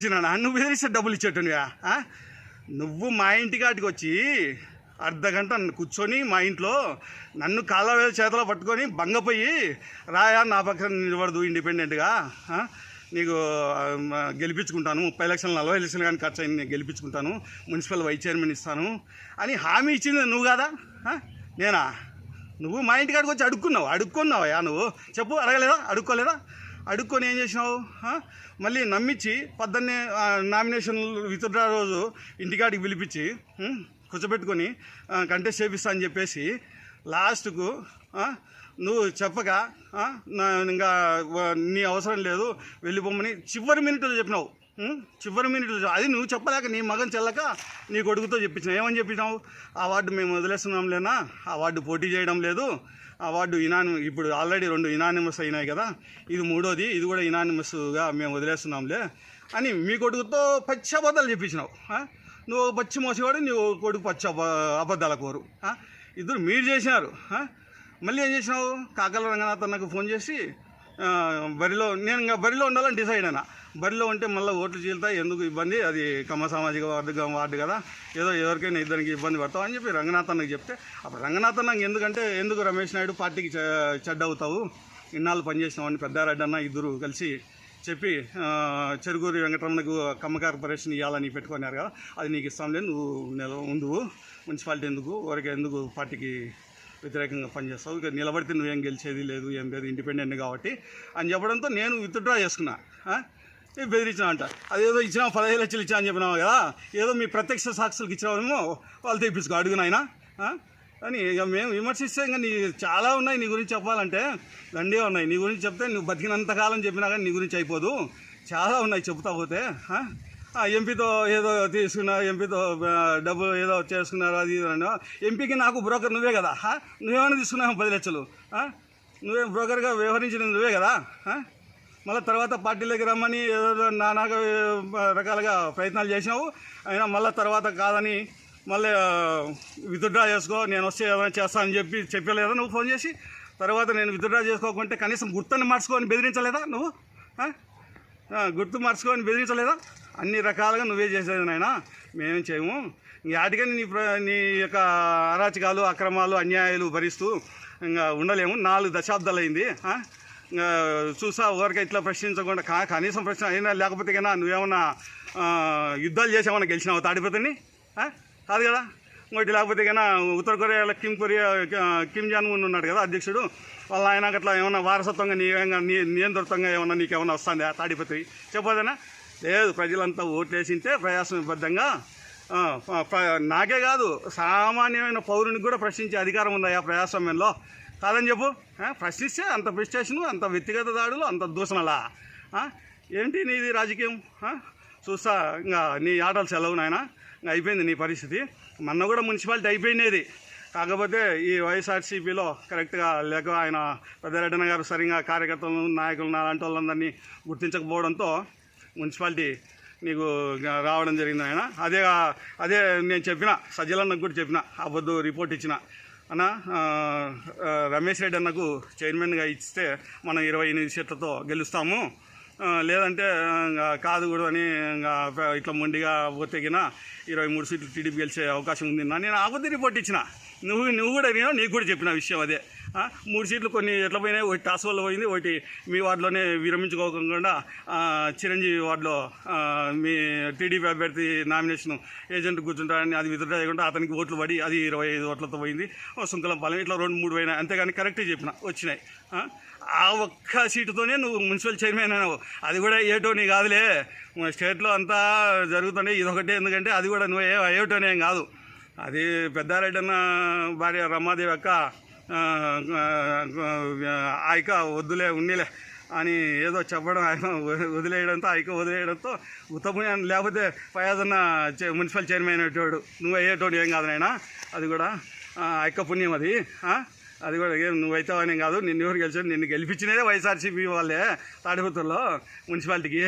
ఇచ్చినా నువ్వు బెదిరిస్తే డబ్బులు ఇచ్చేటనుగా నువ్వు మా ఇంటికాటికి వచ్చి అర్ధ గంట కూర్చొని మా ఇంట్లో నన్ను కాళ్ళ వేల చేతిలో పట్టుకొని బంగపోయి రాయా నా పక్కన నిలబడదు ఇండిపెండెంట్గా. నీకు గెలిపించుకుంటాను. ముప్పై లక్షలు నలభై లక్షలు కానీ ఖర్చు అయింది నేను గెలిపించుకుంటాను. మున్సిపల్ వైస్ చైర్మన్ ఇస్తాను. అని హామీ ఇచ్చింది నువ్వు కాదా? నేనా? నువ్వు మా ఇంటికాడికి వచ్చి అడుక్కున్నావు? అడుక్కున్నావా నువ్వు? చెప్పు అడగలేదా? అడుక్కోలేదా? అడుక్కొని ఏం చేసినావు? మళ్ళీ నమ్మించి పొద్దున్నే నామినేషన్ విత్డ్రా రోజు ఇంటికాడికి పిలిపించి కూర్చోబెట్టుకొని కంటెస్ట్ చేపిస్తా అని చెప్పేసి లాస్ట్కు నువ్వు చెప్పక నా- ఇంకా నీ అవసరం లేదు వెళ్ళిపోమని చివరి మినిట్లో చెప్పినావు. చివరి మినిట్లో అది నువ్వు చెప్పలేక నీ మగం చెల్లక నీ కొడుకుతో చెప్పించినావు ఏమని చెప్పినావు? ఆ వార్డు మేము వదిలేస్తున్నాం లేనా ఆ వార్డు పోటీ చేయడం లేదు. అవార్డు ఇనాని ఇప్పుడు ఆల్రెడీ రెండు ఇనానిమస్ అయినాయి కదా. ఇది మూడోది ఇది కూడా ఇనానిమస్గా మేము వదిలేస్తున్నాంలే అని మీ కొడుకుతో పచ్చి అబద్ధాలు చెప్పించినావు నువ్వు పచ్చి మోసేవాడు నువ్వు కొడుకు పచ్చి అబ అబద్ధాల కోరు ఇద్దరు మీరు చేసినారు మళ్ళీ ఏం చేసినావు? కాకల రంగనాథ్ అన్నకు ఫోన్ చేసి బరిలో నేను ఇంకా బరిలో ఉండాలని డిసైడ్ అయినా. బరిలో ఉంటే మళ్ళీ ఓట్లు చీలుతాయి ఎందుకు ఇబ్బంది? అది కమ్మ సామాజిక వార్డు వార్డు కదా. ఏదో ఎవరికైనా ఇద్దరికి ఇబ్బంది పడతావు అని చెప్పి రంగనాథ్ అన్నకి చెప్తే అప్పుడు రంగనాథ్ అన్నకి ఎందుకంటే ఎందుకు రమేష్ నాయుడు పార్టీకి చెడ్డ అవుతావు? ఇన్నాళ్ళు పనిచేసినామని పెద్దారెడ్డి అన్న ఇద్దరు కలిసి చెప్పి చెరుగూరి వెంకటరమణకు కమ్మ కార్పొరేషన్ ఇవ్వాలని పెట్టుకున్నారు కదా. అది నీకు ఇస్తాంలే నువ్వు నెల ఉందువు మున్సిపాలిటీ ఎందుకు? ఊరికే ఎందుకు పార్టీకి వ్యతిరేకంగా పనిచేస్తావు. ఇక నిలబడితే నువ్వేం గెలిచేది లేదు ఏం లేదు ఇండిపెండెంట్ కాబట్టి అని చెప్పడంతో నేను విత్డ్రా చేసుకున్నా. బెదిరించిన అంట. అదేదో ఇచ్చినా పదహైదు లక్షలు ఇచ్చా అని చెప్పినావు కదా ఏదో మీ ప్రత్యక్ష సాక్షులకు ఇచ్చినావేమో వాళ్ళు తెప్పించుకో అడుగు నాయనా. అని ఇక మేము విమర్శిస్తే ఇంకా నీ చాలా ఉన్నాయి నీ గురించి చెప్పాలంటే దండే ఉన్నాయి. నీ గురించి చెప్తే నువ్వు బతికినంతకాలం చెప్పినా కానీ నీ గురించి అయిపోదు. చాలా ఉన్నాయి చెప్తా పోతే ఎంపీతో ఏదో తీసుకున్నా ఎంపీతో డబ్బులు ఏదో చేసుకున్నారు అది ఇది ఎంపీకి నాకు బ్రోకర్ నువ్వే కదా నువ్వేమైనా తీసుకున్నావు పది లక్షలు నువ్వే బ్రోకర్గా వ్యవహరించిన నువ్వే కదా మళ్ళీ తర్వాత పార్టీలోకి రమ్మని ఏదో నానా రకాలుగా ప్రయత్నాలు చేసినావు. అయినా మళ్ళీ తర్వాత కాదని మళ్ళీ విత్డ్రా చేసుకో నేను వస్తే ఏదైనా చేస్తా అని చెప్పి చెప్పలేదా నువ్వు ఫోన్ చేసి? తర్వాత నేను విత్డ్రా చేసుకోకుంటే కనీసం గుర్తుని మార్చుకొని బెదిరించలేదా నువ్వు గుర్తు మార్చుకొని బెదిరించలేదా? అన్ని రకాలుగా నువ్వే చేసేది నాయన. మేమేం చేయము. యాటికని నీ ప్ర నీ యొక్క అరాచకాలు అక్రమాలు అన్యాయాలు భరిస్తూ ఇంకా ఉండలేము. నాలుగు దశాబ్దాలు అయింది ఇంకా చూసా ఎవరికి ఇట్లా ప్రశ్నించకుండా కా కనీసం ప్రశ్న అయినా లేకపోతే కన్నా నువ్వేమన్నా యుద్ధాలు చేసామన్నా గెలిచినావు తాడిపోతుంది కాదు కదా. ఇంకోటి లేకపోతే కన్నా ఉత్తర కొరియాలో కిమ్ కొరియా కిమ్ జాన్ ఉన్ ఉన్నాడు కదా అధ్యక్షుడు. వాళ్ళ ఆయన అట్లా ఏమన్నా వారసత్వంగా నీ నీ నియంత్రితంగా ఏమన్నా నీకు ఏమన్నా వస్తుందా తాడిపోతుంది చెప్పదేనా లేదు ప్రజలంతా ఓట్లేసింటే ప్రయాసబద్ధంగా ఆ, నాకే కాదు సామాన్యమైన పౌరునికి కూడా ప్రశ్నించే అధికారం ఉంది ఆ ప్రజాస్వామ్యంలో కాదని చెప్పు ప్రశ్నిస్తే అంత ప్రిస్టేషను అంత వ్యక్తిగత దాడులు అంత దూషణలా. ఏంటి నీది రాజకీయం? చూస్తా ఇంకా నీ ఆటలు సెలవు నాయన అయిపోయింది నీ పరిస్థితి. మొన్న కూడా మున్సిపాలిటీ అయిపోయినది. కాకపోతే ఈ వైఎస్ఆర్సీపీలో కరెక్ట్గా లేక ఆయన పెద్దరెడ్డన్న గారు సరిగా కార్యకర్తలను నాయకులను అలాంటి వాళ్ళందరినీ గుర్తించకపోవడంతో మున్సిపాలిటీ నీకు రావడం జరిగింది ఆయన అదే అదే నేను చెప్పిన సజ్జలన్నకు కూడా చెప్పిన అబద్ధం రిపోర్ట్ ఇచ్చిన. అన్న రమేష్ రెడ్డి అన్నకు చైర్మన్గా ఇస్తే మనం ఇరవై ఎనిమిది సీట్లతో గెలుస్తాము. లేదంటే ఇంకా కాదు కూడా అని ఇంకా ఇట్లా మొండిగా పోతేగిన ఇరవై మూడు సీట్లు టీడీపీ గెలిచే అవకాశం ఉంది నేను అబద్ధ రిపోర్ట్ ఇచ్చిన. నువ్వు నువ్వు కూడా అడిగినావు నీకు కూడా చెప్పిన విషయం అదే. మూడు సీట్లు కొన్ని ఎట్లా పోయినాయి? ఒకటి టాస్ వల్ల పోయింది ఒకటి మీ వార్డులోనే విరమించుకోకుండా చిరంజీవి వార్డులో మీ టీడీపీ అభ్యర్థి నామినేషన్ ఏజెంట్ కూర్చుంటారని అది విత్డ్రా చేయకుండా అతనికి ఓట్లు పడి అది ఇరవై ఐదు ఓట్లతో పోయింది. ఓ సుంకలం పాలెం ఇట్లా రెండు మూడు పోయినాయి. అంతేగాని కరెక్ట్గా చెప్పిన వచ్చినాయి. ఆ? ఒక్క సీటుతోనే నువ్వు మున్సిపల్ చైర్మన్ అయినావు. అది కూడా ఏటో నీ కాదులే స్టేట్లో అంతా జరుగుతుండే ఇదొకటే ఎందుకంటే అది కూడా నువ్వు ఏ ఏటోనే ఏం కాదు. అది పెద్దారెడ్డి అన్న భార్య రమాదేవి అక్క ఆయక వద్దులే ఉన్నిలే అని ఏదో చెప్పడం ఆయన వదిలేయడంతో ఆయక వదిలేయడంతో ఉత్తమ లేకపోతే పయాదన్న చే- మున్సిపల్ చైర్మన్ అయ్యేటోడు నువ్వు అయ్యేటోడు ఏం కాదు నాయన అది కూడా ఆ, పుణ్యం అది అది కూడా ఏం నువ్వైతే కాదు నిన్ను ఎవరు గెలిచాడు నిన్ను గెలిపించినదే వైఎస్ఆర్సీపీ వాళ్ళే తాడిపత్రులో మున్సిపాలిటీకి.